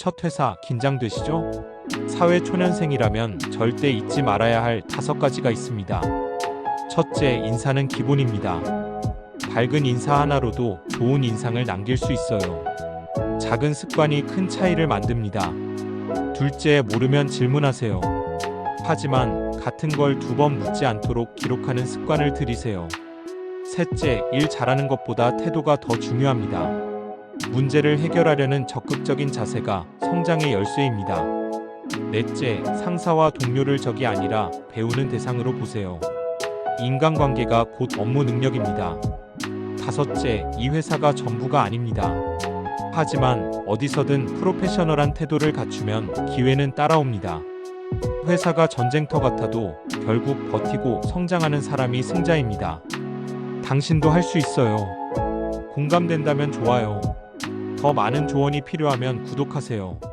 첫 회사 긴장되시죠? 사회 초년생이라면 절대 잊지 말아야 할 다섯 가지가 있습니다. 첫째, 인사는 기본입니다. 밝은 인사 하나로도 좋은 인상을 남길 수 있어요. 작은 습관이 큰 차이를 만듭니다. 둘째, 모르면 질문하세요. 하지만 같은 걸 두 번 묻지 않도록 기록하는 습관을 들이세요. 셋째, 일 잘하는 것보다 태도가 더 중요합니다. 문제를 해결하려는 적극적인 자세가 성장의 열쇠입니다. 넷째, 상사와 동료를 적이 아니라 배우는 대상으로 보세요. 인간관계가 곧 업무 능력입니다. 다섯째, 이 회사가 전부가 아닙니다. 하지만 어디서든 프로페셔널한 태도를 갖추면 기회는 따라옵니다. 회사가 전쟁터 같아도 결국 버티고 성장하는 사람이 승자입니다. 당신도 할 수 있어요. 공감된다면 좋아요. 더 많은 조언이 필요하면 구독하세요.